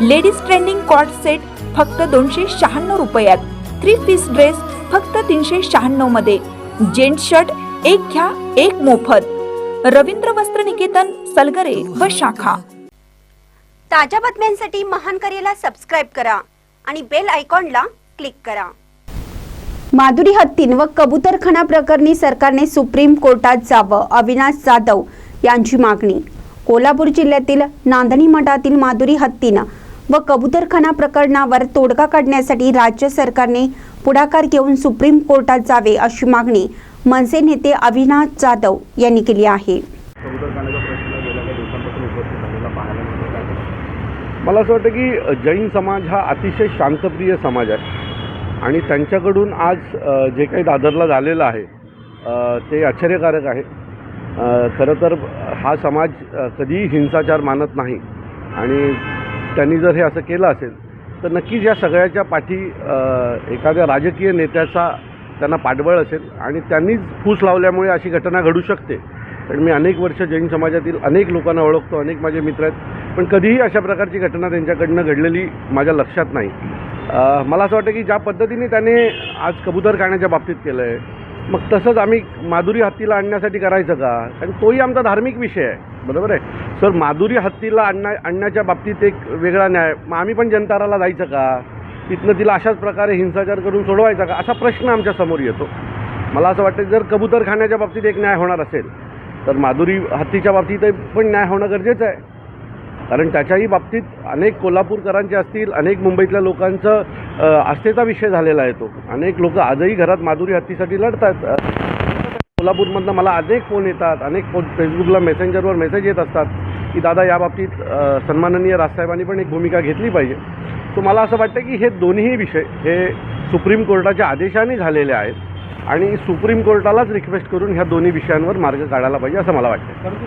Ladies trending cord set फक्त दोनशे शहाण्णव रुपयात. थ्री पीस ड्रेस फक्त तीनशे शहाण्णवमध्ये. जेंट शर्ट एक घ्या एक मोफत. रवींद्र वस्त्र निकेतन सलगरे व शाखा. ताज्या बातम्यांसाठी महान करेला सबस्क्राईब करा आणि बेल आयकॉनला क्लिक करा. माधुरी हत्तीन व कबूतरखाना प्रकरणी सरकारने सुप्रीम कोर्टात जावं अविनाश जाधव यांची मागणी. कोल्हापूर जिल्ह्यातील नांदणी मठातील माधुरी हत्तीन व कबूतरखाना प्रकरणावर तोडगा काढण्यासाठी राज्य सरकारने पुढाकार घेऊन सुप्रीम कोर्टात जावे अशी मागणी मनसे नेते अविनाश जाधव यांनी केली आहे. मला असं वाटतं की जैन समाज हा अतिशय शांतप्रिय समाज आहे. आणि त्यांच्याकडून आज जे काही दादरला झालेलं आहे ते आश्चर्यकारक आहे. खरं तर हा समाज कधीही हिंसाचार मानत नाही. आणि त्यांनी जर हे असं केलं असेल तर नक्कीच या सगळ्याच्या पाठी एखाद्या राजकीय नेत्याचा त्यांना पाठबळ असेल आणि त्यांनीच फूस लावल्यामुळे अशी घटना घडू शकते. कारण मी अनेक वर्ष जैन समाजातील अनेक लोकांना ओळखतो अनेक माझे मित्र आहेत पण कधीही अशा प्रकारची घटना त्यांच्याकडनं घडलेली माझ्या लक्षात नाही. मला असं वाटतं की ज्या पद्धतीने त्याने आज कबूतर खाण्याच्या बाबतीत केलं आहे मग तसंच आम्ही माधुरी हत्तीला आणण्यासाठी करायचं का? कारण तोही आमचा धार्मिक विषय आहे बरोबर आहे? सर माधुरी हत्तीला आणण्या आणण्याच्या बाबतीत एक वेगळा न्याय. मग आम्ही पण जनताराला जायचं का? तिथनं तिला अशाच प्रकारे हिंसाचार करून सोडवायचा का? असा प्रश्न आमच्यासमोर येतो. मला असं वाटतं जर कबूतर खाण्याच्या बाबतीत एक न्याय होणार असेल तर माधुरी हत्तीच्या बाबतीत पण न्याय होणं गरजेचं आहे. कारण त्याच्याही बाबतीत अनेक कोल्हापूरकरांचे असतील अनेक मुंबईतल्या लोकांचं आस्थेचा विषय झालेला आहे तो. अनेक लोक आजही घरात माधुरी हत्तीसाठी लढतात. कोल्हापूरमधनं मला अनेक फोन येतात अनेक फोन फेसबुकला मेसेंजरवर मेसेज येत असतात. की दादा या बाबतीत सन्माननीय राजसाहेबांनी पण एक भूमिका घेतली पाहिजे. सो मला असं वाटतं की हे दोन्ही विषय हे सुप्रीम कोर्टाच्या आदेशाने झालेले आहेत आणि सुप्रीम कोर्टालाच रिक्वेस्ट करून ह्या दोन्ही विषयांवर मार्ग काढायला पाहिजे असं मला वाटतं.